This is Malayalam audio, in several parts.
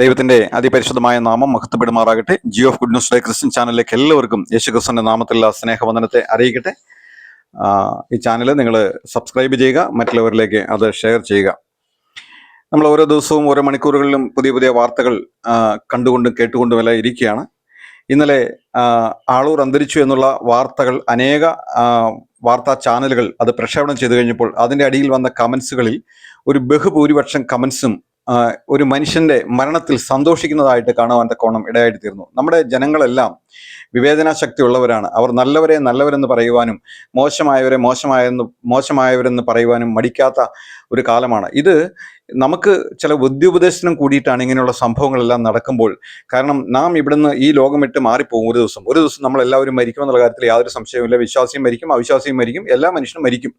ദൈവത്തിന്റെ അതിപരിശുദ്ധമായ നാമം മഹത്വപ്പെടുമാറാകട്ടെ. Jio of good news day Christian ചാനലിലേക്ക് എല്ലാവർക്കും യേശു ക്രിസ്തുവിന്റെ നാമത്തിലുള്ള സ്നേഹവന്ദനത്തെ അറിയിക്കട്ടെ. ഈ ചാനൽ നിങ്ങൾ സബ്സ്ക്രൈബ് ചെയ്യുക മറ്റുള്ളവരിലേക്ക് അത് ഷെയർ ചെയ്യുക. നമ്മൾ ഓരോ ദിവസവും ഓരോ മണിക്കൂറുകളിലും പുതിയ പുതിയ വാർത്തകൾ കണ്ടുകൊണ്ടും കേട്ടുകൊണ്ടും എല്ലാം ഇരിക്കുകയാണ്. ഇന്നലെ ആളൂർ അന്തരിച്ചു എന്നുള്ള വാർത്തകൾ അനേക വാർത്താ ചാനലുകൾ അത് പ്രക്ഷേപണം ചെയ്തു കഴിഞ്ഞപ്പോൾ അതിന്റെ അടിയിൽ വന്ന കമൻസുകളിൽ ഒരു ബഹുഭൂരിപക്ഷം കമന്റ്സും ആ, ഒരു മനുഷ്യന്റെ മരണത്തിൽ സന്തോഷിക്കുന്നതായിട്ട് കാണുവാൻ തക്കോണം ഇടയായിട്ട് തീർന്നു. നമ്മുടെ ജനങ്ങളെല്ലാം വിവേചന ശക്തി ഉള്ളവരാണ് അവർ നല്ലവരെ നല്ലവരെന്ന് പറയുവാനും മോശമായവരെ മോശമായെന്ന് മോശമായവരെന്ന് പറയുവാനും മടിക്കാത്ത ഒരു കാലമാണ്. ഇത് നമുക്ക് ചില ബുദ്ധിയുപദേശനം കൂടിയിട്ടാണ് ഇങ്ങനെയുള്ള സംഭവങ്ങളെല്ലാം നടക്കുമ്പോൾ കാരണം നാം ഇവിടുന്ന് ഈ ലോകം വിട്ട് മാറിപ്പോകും ഒരു ദിവസം. ഒരു ദിവസം നമ്മൾ എല്ലാവരും മരിക്കും എന്നുള്ള കാര്യത്തിൽ യാതൊരു സംശയവുമില്ല. വിശ്വാസിയും മരിക്കും അവിശ്വാസിയും മരിക്കും എല്ലാ മനുഷ്യനും മരിക്കും.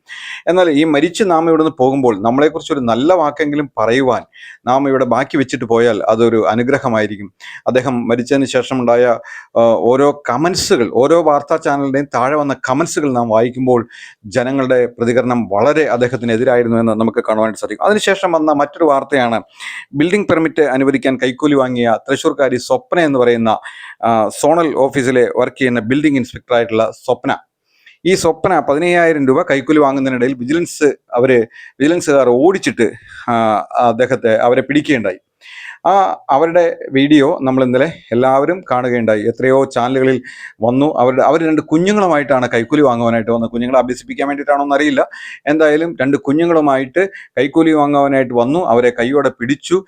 എന്നാൽ ഈ മരിച്ച് നാം ഇവിടുന്ന് പോകുമ്പോൾ നമ്മളെക്കുറിച്ച് ഒരു നല്ല വാക്കെങ്കിലും പറയുവാൻ നാം ഇവിടെ ബാക്കി വെച്ചിട്ട് പോയാൽ അതൊരു അനുഗ്രഹമായിരിക്കും. അദ്ദേഹം മരിച്ചതിന് ശേഷമുണ്ടായ ഓരോ കമൻസുകൾ ഓരോ വാർത്താ ചാനലിന്റെയും താഴെ വന്ന കമൻസുകൾ നാം വായിക്കുമ്പോൾ ജനങ്ങളുടെ പ്രതികരണം വളരെ അദ്ദേഹത്തിന് എതിരായിരുന്നു എന്ന് നമുക്ക് കാണുവാനായിട്ട് സാധിക്കും. അതിനുശേഷം വന്ന മറ്റൊരു വാർത്തയാണ്. ബിൽഡിംഗ് പെർമിറ്റ് അനുവദിക്കാൻ കൈക്കൂലി വാങ്ങിയ തൃശ്ശൂർക്കാരി സ്വപ്ന എന്ന് പറയുന്ന സോണൽ ഓഫീസിലെ വർക്ക് ചെയ്യുന്ന ബിൽഡിംഗ് ഇൻസ്പെക്ടറായിട്ടുള്ള സ്വപ്ന. ഈ സ്വപ്ന പതിനയ്യായിരം രൂപ കൈക്കൂലി വാങ്ങുന്നതിനിടയിൽ വിജിലൻസ് അവർ വിജിലൻസുകാർ ഓടിച്ചിട്ട് അദ്ദേഹത്തെ അവരെ പിടിക്കുകയുണ്ടായി. ആ അവരുടെ വീഡിയോ നമ്മൾ ഇന്നലെ എല്ലാവരും കാണുകയുണ്ടായി. എത്രയോ ചാനലുകളിൽ വന്നു. അവരുടെ അവർ രണ്ട് കുഞ്ഞുങ്ങളുമായിട്ടാണ് കൈക്കൂലി വാങ്ങുവാനായിട്ട് വന്നത്. കുഞ്ഞുങ്ങളെ അഭ്യസിപ്പിക്കാൻ വേണ്ടിയിട്ടാണോ എന്നറിയില്ല. എന്തായാലും രണ്ട് കുഞ്ഞുങ്ങളുമായിട്ട് കൈക്കൂലി വാങ്ങുവാനായിട്ട് വന്നു. അവരെ കൈയോടെ പിടിച്ചു.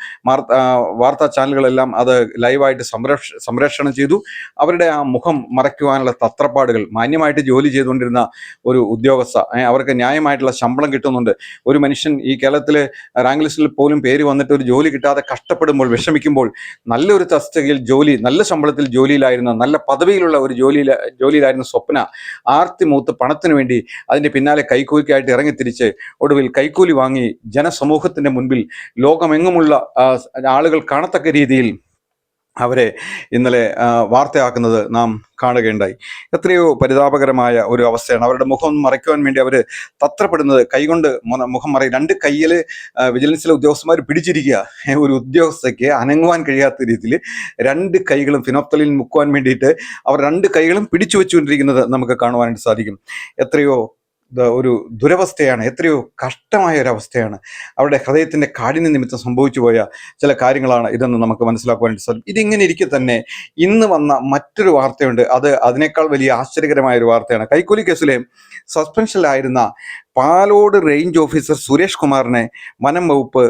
വാർത്താ ചാനലുകളെല്ലാം അത് ലൈവായിട്ട് സംരക്ഷ സംരക്ഷണം ചെയ്തു. അവരുടെ ആ മുഖം മറയ്ക്കുവാനുള്ള തത്രപ്പാടുകൾ മാന്യമായിട്ട് ജോലി ചെയ്തുകൊണ്ടിരുന്ന ഒരു ഉദ്യോഗസ്ഥ അവർക്ക് ന്യായമായിട്ടുള്ള ശമ്പളം കിട്ടുന്നുണ്ട്. ഒരു മനുഷ്യൻ ഈ കേരളത്തിലെ റാങ്ക് ലിസ്റ്റിൽ പോലും പേര് വന്നിട്ട് ഒരു ജോലി കിട്ടാതെ കഷ്ടപ്പെടുമ്പോൾ വിഷമിക്കുമ്പോൾ നല്ലൊരു തസ്തികയിൽ ജോലി നല്ല ശമ്പളത്തിൽ ജോലിയിലായിരുന്ന നല്ല പദവിയിലുള്ള ഒരു ജോലിയിൽ ജോലിയിലായിരുന്ന സ്വപ്ന ആർത്തി മൂത്ത് പണത്തിന് വേണ്ടി അതിന്റെ പിന്നാലെ കൈക്കൂലിക്കായിട്ട് ഇറങ്ങിത്തിരിച്ച് ഒടുവിൽ കൈക്കൂലി വാങ്ങി ജനസമൂഹത്തിന്റെ മുൻപിൽ ലോകമെങ്ങുമുള്ള ആളുകൾ കാണത്തക്ക രീതിയിൽ അവരെ ഇന്നലെ വാർത്തയാക്കുന്നത് നാം കാണുകയുണ്ടായി. എത്രയോ പരിതാപകരമായ ഒരു അവസ്ഥയാണ്. അവരുടെ മുഖം മറയ്ക്കുവാൻ വേണ്ടി അവർ തത്രപ്പെടുന്നത് കൈകൊണ്ട് മുഖം മറയും രണ്ട് കയ്യിൽ വിജിലൻസിലെ ഉദ്യോഗസ്ഥന്മാർ പിടിച്ചിരിക്കുക ഒരു ഉദ്യോഗസ്ഥയ്ക്ക് അനങ്ങുവാൻ കഴിയാത്ത രീതിയിൽ രണ്ട് കൈകളും ഫിനോപ്തലിൽ മുക്കുവാൻ വേണ്ടിയിട്ട് അവർ രണ്ട് കൈകളും പിടിച്ചു വെച്ചുകൊണ്ടിരിക്കുന്നത് നമുക്ക് കാണുവാനായിട്ട് സാധിക്കും. എത്രയോ ഒരു ദുരവസ്ഥയാണ് എത്രയോ കഷ്ടമായ ഒരു അവസ്ഥയാണ്. അവരുടെ ഹൃദയത്തിന്റെ കാഠിന്യ നിമിത്തം സംഭവിച്ചു പോയ ചില കാര്യങ്ങളാണ് ഇതെന്ന് നമുക്ക് മനസ്സിലാക്കുവാനായിട്ട് സാധിക്കും. ഇതിങ്ങനെ ഇരിക്കെ തന്നെ ഇന്ന് വന്ന മറ്റൊരു വാർത്തയുണ്ട്. അത് അതിനേക്കാൾ വലിയ ആശ്ചര്യകരമായ ഒരു വാർത്തയാണ്. കൈക്കൂലി കേസിലെ സസ്പെൻഷനിലായിരുന്ന പാലോട് റേഞ്ച് ഓഫീസർ സുരേഷ് കുമാറിനെ വനം വകുപ്പ്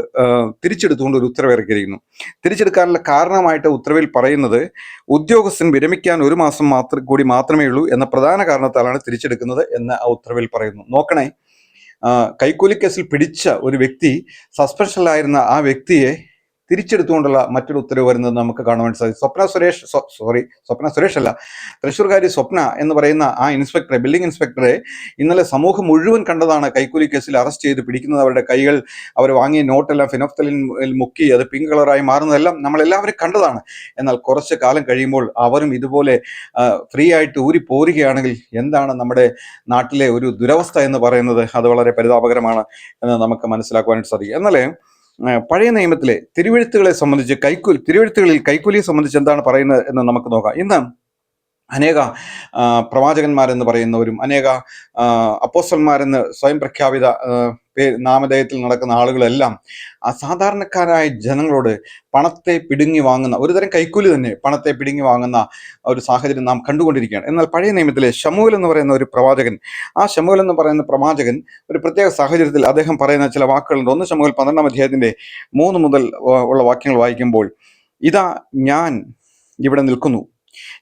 തിരിച്ചെടുത്തുകൊണ്ട് ഒരു ഉത്തരവ് ഇറക്കിയിരിക്കുന്നു തിരിച്ചെടുക്കാനുള്ള കാരണമായിട്ട് ഉത്തരവിൽ പറയുന്നത് ഉദ്യോഗസ്ഥൻ വിരമിക്കാൻ ഒരു മാസം മാത്രം കൂടി മാത്രമേ ഉള്ളൂ എന്ന പ്രധാന കാരണത്താലാണ് തിരിച്ചെടുക്കുന്നത് എന്ന് ആ ഉത്തരവിൽ പറയുന്നു. നോക്കണേ കൈക്കൂലിക്കേസിൽ കൈക്കൂലി കേസിൽ പിടിച്ച ഒരു വ്യക്തി സസ്പെൻഷനിലായിരുന്ന ആ വ്യക്തിയെ തിരിച്ചെടുത്തുകൊണ്ടുള്ള മറ്റൊരു ഉത്തരവ് വരുന്നത് നമുക്ക് കാണുവാൻ സാധിക്കും. സ്വപ്ന സുരേഷ് സോറി സ്വപ്ന സുരേഷ് അല്ല. തൃശ്ശൂർകാരി സ്വപ്ന എന്ന് പറയുന്ന ആ ഇൻസ്പെക്ടറെ ബിൽഡിംഗ് ഇൻസ്പെക്ടറെ ഇന്നലെ സമൂഹം മുഴുവൻ കണ്ടതാണ് കൈക്കൂലി കേസിൽ അറസ്റ്റ് ചെയ്ത് പിടിക്കുന്നത്. അവരുടെ കൈകൾ അവർ വാങ്ങിയ നോട്ടെല്ലാം ഫിനോഫ്തലിൻ മുക്കി അത് പിങ്ക് കളറായി മാറുന്നതെല്ലാം നമ്മളെല്ലാവരും കണ്ടതാണ്. എന്നാൽ കുറച്ച് കാലം കഴിയുമ്പോൾ അവരും ഇതുപോലെ ഫ്രീ ആയിട്ട് ഊരി പോരുകയാണെങ്കിൽ എന്താണ് നമ്മുടെ നാട്ടിലെ ഒരു ദുരവസ്ഥ എന്ന് പറയുന്നത്? അത് വളരെ പരിതാപകരമാണ് എന്ന് നമുക്ക് മനസ്സിലാക്കുവാനായിട്ട് സാധിക്കും. എന്നാലേ പഴയ നിയമത്തിലെ തിരുവഴുത്തുകളെ സംബന്ധിച്ച് കൈക്കൂലി തിരുവഴുത്തുകളിൽ കൈക്കൂലിയെ സംബന്ധിച്ച് എന്താണ് പറയുന്നത് എന്ന് നമുക്ക് നോക്കാം. ഇന്ന് അനേക പ്രവാചകന്മാരെന്ന് പറയുന്നവരും അനേക അപ്പോസ്റ്റന്മാരെന്ന് സ്വയം പ്രഖ്യാപിത നാമധേയത്തിൽ നടക്കുന്ന ആളുകളെല്ലാം ആ സാധാരണക്കാരായ ജനങ്ങളോട് പണത്തെ പിടുങ്ങി വാങ്ങുന്ന ഒരുതരം കൈക്കൂലി തന്നെ പണത്തെ പിടുങ്ങി വാങ്ങുന്ന ഒരു സാഹചര്യം നാം കണ്ടുകൊണ്ടിരിക്കുകയാണ്. എന്നാൽ പഴയ നിയമത്തിലെ ഷമൂൽ എന്ന് പറയുന്ന ഒരു പ്രവാചകൻ ആ ഷമൂൽ എന്ന് പറയുന്ന പ്രവാചകൻ ഒരു പ്രത്യേക സാഹചര്യത്തിൽ അദ്ദേഹം പറയുന്ന ചില വാക്കുകളുണ്ട്. ഒന്ന് ഷമൂൽ പന്ത്രണ്ടാം അധ്യായത്തിന്റെ മൂന്ന് മുതൽ ഉള്ള വാക്യങ്ങൾ വായിക്കുമ്പോൾ ഇതാ ഞാൻ ഇവിടെ നിൽക്കുന്നു.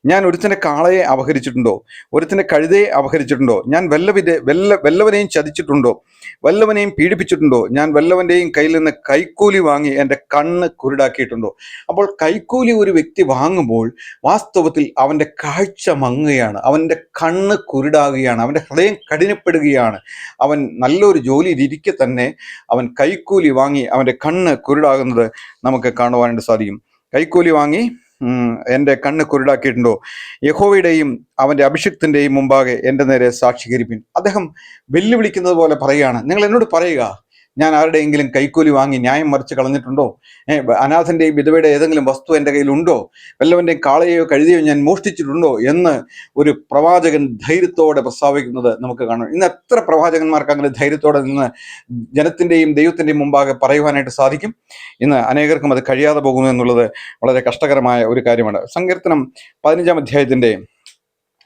ഞാൻ ഒരുത്തിന്റെ കാളയെ അപഹരിച്ചിട്ടുണ്ടോ? ഒരുത്തിന്റെ കഴുതയെ അപഹരിച്ചിട്ടുണ്ടോ? ഞാൻ വല്ലവിധ വല്ല വല്ലവനെയും ചതിച്ചിട്ടുണ്ടോ? വല്ലവനെയും പീഡിപ്പിച്ചിട്ടുണ്ടോ? ഞാൻ വല്ലവന്റെയും കയ്യിൽ നിന്ന് കൈക്കൂലി വാങ്ങി എന്റെ കണ്ണ് കുരുടാക്കിയിട്ടുണ്ടോ? അപ്പോൾ കൈക്കൂലി ഒരു വ്യക്തി വാങ്ങുമ്പോൾ വാസ്തവത്തിൽ അവന്റെ കാഴ്ച മങ്ങുകയാണ്. അവന്റെ കണ്ണ് കുരുടാകുകയാണ്. അവന്റെ ഹൃദയം കഠിനപ്പെടുകയാണ്. അവൻ നല്ലൊരു ജോലിയിൽ ഇരിക്കെ തന്നെ അവൻ കൈക്കൂലി വാങ്ങി അവന്റെ കണ്ണ് കുരുടാകുന്നത് നമുക്ക് കാണുവാനായിട്ട് സാധിക്കും. കൈക്കൂലി വാങ്ങി എന്റെ കണ്ണ് കുരുടാക്കിയിട്ടുണ്ടോ? യഹോവയുടെയും അവന്റെ അഭിഷിക്തിന്റെയും മുമ്പാകെ എന്റെ നേരെ സാക്ഷീകരിപ്പിൻ. അദ്ദേഹം വെല്ലുവിളിക്കുന്നത് പോലെ പറയുകയാണ്. നിങ്ങൾ എന്നോട് പറയുക ഞാൻ ആരുടെയെങ്കിലും കൈക്കൂലി വാങ്ങി ന്യായം മറിച്ച് കളഞ്ഞിട്ടുണ്ടോ? അനാഥന്റെയും വിധവയുടെ ഏതെങ്കിലും വസ്തു എന്റെ കയ്യിലുണ്ടോ? വല്ലവന്റെയും കാളയോ കഴുതിയോ ഞാൻ മോഷ്ടിച്ചിട്ടുണ്ടോ? എന്ന് ഒരു പ്രവാചകൻ ധൈര്യത്തോടെ പ്രസ്താവിക്കുന്നത് നമുക്ക് കാണാം. ഇന്ന് എത്ര പ്രവാചകന്മാർക്ക് അങ്ങനെ ധൈര്യത്തോടെ നിന്ന് ജനത്തിന്റെയും ദൈവത്തിന്റെയും മുമ്പാകെ പറയുവാനായിട്ട് സാധിക്കും? ഇന്ന് അനേകർക്കും അത് കഴിയാതെ പോകുന്നു എന്നുള്ളത് വളരെ കഷ്ടകരമായ ഒരു കാര്യമാണ്. സങ്കീർത്തനം പതിനഞ്ചാം അധ്യായത്തിന്റെ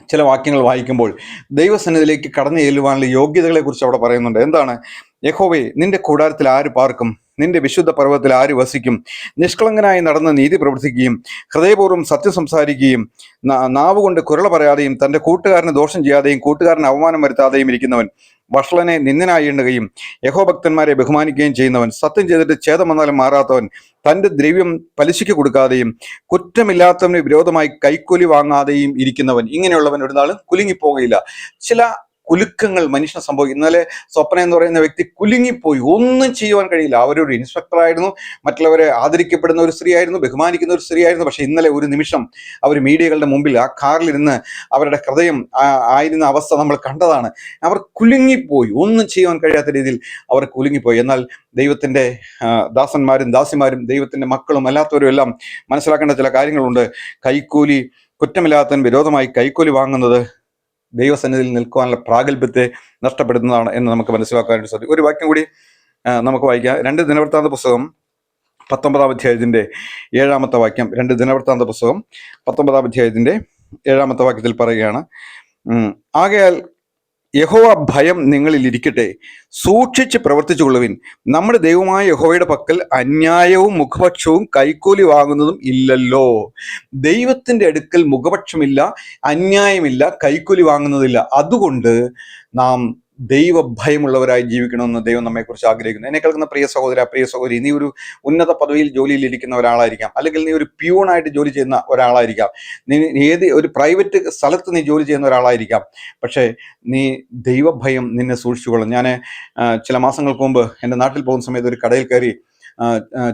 ചില വാക്യങ്ങൾ വായിക്കുമ്പോൾ ദൈവസന്നിധിയിലേക്ക് കടന്നു ചെല്ലുവാനുള്ള യോഗ്യതകളെ കുറിച്ച് അവിടെ പറയുന്നുണ്ട്. എന്താണ്? യഹോവേ നിന്റെ കൂടാരത്തിൽ ആര് പാർക്കും? നിന്റെ വിശുദ്ധ പർവതത്തിൽ ആര് വസിക്കും? നിഷ്കളങ്കനായി നടന്ന് നീതി പ്രവർത്തിക്കുകയും ഹൃദയപൂർവം സത്യം സംസാരിക്കുകയും നാവുകൊണ്ട് നാവ് കൊണ്ട് കുരള പറയാതെയും തന്റെ കൂട്ടുകാരന് ദോഷം ചെയ്യാതെയും കൂട്ടുകാരന് അവമാനം വരുത്താതെയും ഇരിക്കുന്നവൻ വഷളനെ നിന്ദനായി എണ്ണുകയും യഹോഭക്തന്മാരെ ബഹുമാനിക്കുകയും ചെയ്യുന്നവൻ സത്യം ചെയ്തിട്ട് ഛേദം വന്നാലും മാറാത്തവൻ തന്റെ ദ്രവ്യം പലിശയ്ക്ക് കൊടുക്കാതെയും കുറ്റമില്ലാത്തവന് വിരോധമായി കൈക്കൂലി വാങ്ങാതെയും ഇരിക്കുന്നവൻ. ഇങ്ങനെയുള്ളവൻ ഒരു നാളും കുലുങ്ങിപ്പോകയില്ല. ചില കുലുക്കങ്ങൾ മനുഷ്യനെ സംഭവിക്കും ഇന്നലെ സ്വപ്ന എന്ന് പറയുന്ന വ്യക്തി കുലുങ്ങിപ്പോയി. ഒന്നും ചെയ്യുവാൻ കഴിയില്ല. അവരൊരു ഇൻസ്പെക്ടറായിരുന്നു മറ്റുള്ളവരെ ആദരിക്കപ്പെടുന്ന ഒരു സ്ത്രീ ആയിരുന്നു ബഹുമാനിക്കുന്ന ഒരു സ്ത്രീ ആയിരുന്നു പക്ഷെ ഇന്നലെ ഒരു നിമിഷം അവർ മീഡിയകളുടെ മുമ്പിൽ ആ കാറിലിരുന്ന് അവരുടെ ഹൃദയം ആയിരുന്ന അവസ്ഥ നമ്മൾ കണ്ടതാണ്. അവർ കുലുങ്ങിപ്പോയി. ഒന്നും ചെയ്യുവാൻ കഴിയാത്ത രീതിയിൽ അവർ കുലുങ്ങിപ്പോയി. എന്നാൽ ദൈവത്തിന്റെ ദാസന്മാരും ദാസിമാരും ദൈവത്തിന്റെ മക്കളും അല്ലാത്തവരും എല്ലാം മനസ്സിലാക്കേണ്ട ചില കാര്യങ്ങളുണ്ട്. കൈക്കൂലി കുറ്റമില്ലാത്തതിന് വിരോധമായി കൈക്കൂലി വാങ്ങുന്നത് ദൈവസന്നിധിയിൽ നിൽക്കുവാനുള്ള പ്രാഗൽഭ്യത്തെ നഷ്ടപ്പെടുന്നതാണ് എന്ന് നമുക്ക് മനസ്സിലാക്കാനായിട്ട് സാധിക്കും. ഒരു വാക്യം കൂടി നമുക്ക് വായിക്കാം. രണ്ട് ദിനവൃത്താന്ത പുസ്തകം പത്തൊമ്പതാം അധ്യായത്തിന്റെ ഏഴാമത്തെ വാക്യം. രണ്ട് ദിനവൃത്താന്ത പുസ്തകം പത്തൊമ്പതാം അധ്യായത്തിന്റെ ഏഴാമത്തെ വാക്യത്തിൽ പറയുകയാണ് ആകയാൽ യഹോവ ഭയം നിങ്ങളിൽ ഇരിക്കട്ടെ. സൂക്ഷിച്ച് പ്രവർത്തിച്ചു കൊള്ളുവിൻ നമ്മുടെ ദൈവമായ യഹോവയുടെ പക്കൽ അന്യായവും മുഖപക്ഷവും കൈക്കൂലി വാങ്ങുന്നതും ഇല്ലല്ലോ. ദൈവത്തിന്റെ അടുക്കൽ മുഖപക്ഷമില്ല അന്യായമില്ല കൈക്കൂലി വാങ്ങുന്നതില്ല. അതുകൊണ്ട് നാം ദൈവഭയമുള്ളവരായി ജീവിക്കണമെന്ന് ദൈവം നമ്മെക്കുറിച്ച് ആഗ്രഹിക്കുന്നു. എന്നെ കേൾക്കുന്ന പ്രിയ സഹോദര പ്രിയ സഹോദരി നീ ഒരു ഉന്നത പദവിയിൽ ജോലിയിൽ ഇരിക്കുന്ന ഒരാളായിരിക്കാം. അല്ലെങ്കിൽ നീ ഒരു പ്യൂണായിട്ട് ജോലി ചെയ്യുന്ന ഒരാളായിരിക്കാം. നീ ഏത് ഒരു പ്രൈവറ്റ് സ്ഥലത്ത് നീ ജോലി ചെയ്യുന്ന ഒരാളായിരിക്കാം. പക്ഷേ നീ ദൈവഭയം നിന്നെ സൂക്ഷിച്ചുകൊള്ളും ഞാൻ ചില മാസങ്ങൾക്ക് മുമ്പ് എന്റെ നാട്ടിൽ പോകുന്ന സമയത്ത് ഒരു കടയിൽ കയറി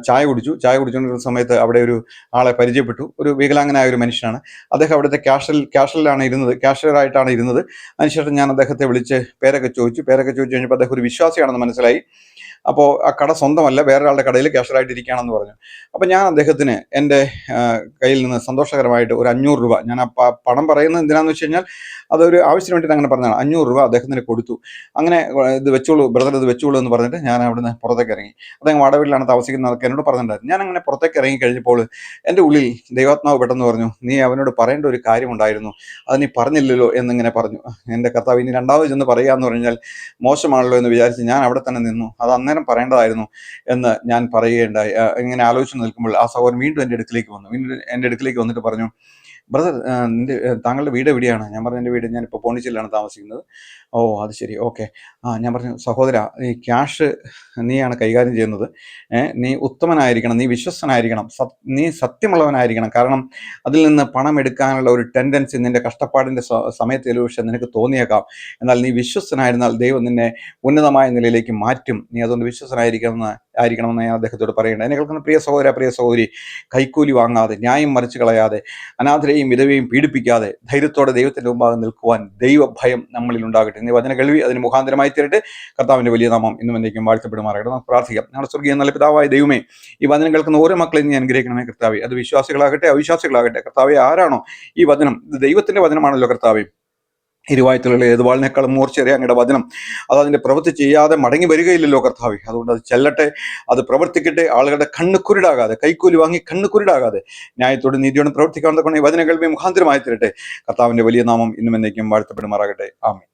ചായ കുടിച്ചു. ചായ കുടിച്ചുകൊണ്ടിരുന്ന സമയത്ത് അവിടെ ഒരു ആളെ പരിചയപ്പെട്ടു. ഒരു വികലാംഗനായ ഒരു മനുഷ്യനാണ്. അദ്ദേഹം അവിടുത്തെ ക്യാഷ്വൽ ക്യാഷിലാണ് ഇരുന്നത്. ക്യാഷ്വലായിട്ടാണ് ഇരുന്നത്. അതിനുശേഷം ഞാൻ അദ്ദേഹത്തെ വിളിച്ച് പേരൊക്കെ ചോദിച്ചു. പേരൊക്കെ ചോദിച്ചു കഴിഞ്ഞപ്പോൾ അദ്ദേഹം ഒരു വിശ്വാസിയാണെന്ന് മനസ്സിലായി. അപ്പോൾ ആ കട സ്വന്തമല്ല വേറൊരാളുടെ കടയിൽ ക്യാഷ്യറായിട്ട് ഇരിക്കുകയാണെന്ന് പറഞ്ഞു. അപ്പോൾ ഞാൻ അദ്ദേഹത്തിന് എന്റെ കയ്യിൽ നിന്ന് സന്തോഷകരമായിട്ട് ഒരു അഞ്ഞൂറ് രൂപ. ഞാൻ ആ പണം പറയുന്നത് എന്തിനാണെന്ന് വെച്ച് കഴിഞ്ഞാൽ അതൊരു ആവശ്യത്തിന് വേണ്ടിയിട്ട് അങ്ങനെ പറഞ്ഞതാണ്. അഞ്ഞൂറ് രൂപ അദ്ദേഹത്തിന് കൊടുത്തു. അങ്ങനെ ഇത് വെച്ചോളൂ ബ്രദർ ഇത് വെച്ചോളൂ എന്ന് പറഞ്ഞിട്ട് ഞാൻ അവിടുന്ന് പുറത്തേക്ക് ഇറങ്ങി. അദ്ദേഹം താമസിക്കുന്ന താമസിക്കുന്നതൊക്കെ എന്നോട് പറഞ്ഞിട്ടുണ്ടായിരുന്നു. ഞാൻ അങ്ങനെ പുറത്തേക്ക് ഇറങ്ങി കഴിഞ്ഞപ്പോൾ എന്റെ ഉള്ളിൽ ദൈവാത്മാവ് പെട്ടെന്ന് പറഞ്ഞു നീ അവനോട് പറയേണ്ട ഒരു കാര്യമുണ്ടായിരുന്നു അത് നീ പറഞ്ഞില്ലല്ലോ എന്നിങ്ങനെ പറഞ്ഞു. എന്റെ കർത്താവ് ഇനി രണ്ടാമത് ചെന്ന് പറയുക എന്ന് പറഞ്ഞാൽ മോശമാണല്ലോ എന്ന് വിചാരിച്ച് ഞാൻ അവിടെ തന്നെ നിന്നു. അത് അന്നേരം പറയേണ്ടതായിരുന്നു എന്ന് ഞാൻ പറയുകയുണ്ടായി. ഇങ്ങനെ ആലോചിച്ച് നിൽക്കുമ്പോൾ ആ സഹോദരൻ വീണ്ടും എന്റെ അടുക്കിലേക്ക് വന്നു. വീണ്ടും എന്റെ അടുക്കിലേക്ക് വന്നിട്ട് പറഞ്ഞു ബ്രദർ നിന്റെ താങ്കളുടെ വീട് എവിടെയാണ്? ഞാൻ പറഞ്ഞു എന്റെ ഞാൻ ഞാനിപ്പോൾ പോണ്ടിച്ചേരിയിലാണ് താമസിക്കുന്നത്. ഓ അത് ശരി. ഓക്കെ. ആ ഞാൻ പറഞ്ഞു സഹോദര ഈ ക്യാഷ് നീയാണ് കൈകാര്യം ചെയ്യുന്നത്. നീ ഉത്തമനായിരിക്കണം നീ വിശ്വസ്തനായിരിക്കണം സത് നീ സത്യമുള്ളവനായിരിക്കണം. കാരണം അതിൽ നിന്ന് പണം എടുക്കാനുള്ള ഒരു ടെൻഡൻസി നിന്റെ കഷ്ടപ്പാടിന്റെ സമയത്ത് പക്ഷെ നിനക്ക് തോന്നിയേക്കാം. എന്നാൽ നീ വിശ്വസ്തനായിരുന്നാൽ ദൈവം നിന്നെ ഉന്നതമായ നിലയിലേക്ക് മാറ്റും. നീ അതുകൊണ്ട് വിശ്വസ്തനായിരിക്കണമെന്ന് ആയിരിക്കണമെന്ന് ഞാൻ അദ്ദേഹത്തോട് പറയേണ്ടത് എന്നെ കേൾക്കുന്ന പ്രിയ സഹോദര പ്രിയ സഹോദരി കൈക്കൂലി വാങ്ങാതെ ന്യായം മറിച്ച് കളയാതെ അനാഥരെയും വിധവയും പീഡിപ്പിക്കാതെ ധൈര്യത്തോടെ ദൈവത്തിന്റെ മുമ്പാകെ നിൽക്കുവാൻ ദൈവഭയം നമ്മളിൽ ഉണ്ടാകട്ടെ. എന്നീ വചന കേൾവി അതിന് മുഖാന്തരമായി തീരട്ടെ. കർത്താവിന്റെ വലിയ നാമം ഇന്നും എന്നേക്കും വാഴ്ത്തപ്പെടുമാറാകട്ടെ. നമുക്ക് പ്രാർത്ഥിക്കാം. ഞങ്ങളുടെ സ്വർഗീയ നല്ല പിതാവായ ദൈവമേ ഈ വചനം കേൾക്കുന്ന ഓരോ മക്കളെയും ഞാൻ അനുഗ്രഹിക്കണമേ കർത്താവെ. അത് വിശ്വാസികളാകട്ടെ അവിശ്വാസികളാകട്ടെ. കർത്താവെ ആരാണോ ഈ വചനം? ദൈവത്തിന്റെ വചനമാണല്ലോ കർത്താവെ. ഇരുവായത്തിലുള്ള ഏതുവാളിനേക്കാളും മൂർച്ചയേറിയ അങ്ങയുടെ വചനം. അത് അതിന്റെ പ്രവൃത്തി ചെയ്യാതെ മടങ്ങി വരികയില്ലല്ലോ കർത്താവെ. അതുകൊണ്ട് അത് ചെല്ലട്ടെ അത് പ്രവർത്തിക്കട്ടെ ആളുകളുടെ കണ്ണ് കുരുടാകാതെ കൈക്കൂലി വാങ്ങി കണ്ണ് കുരുടാകാതെ ന്യായത്തോട് നീതിയോടും പ്രവർത്തിക്കാൻ തക്കൊണ്ട് ഈ വചന കേൾവി മുഖാന്തരമായി തരട്ടെ. കർത്താവിന്റെ വലിയ നാമം ഇന്നും എന്നേക്കും വാഴ്ത്തപ്പെടുമാറാകട്ടെ. ആമേ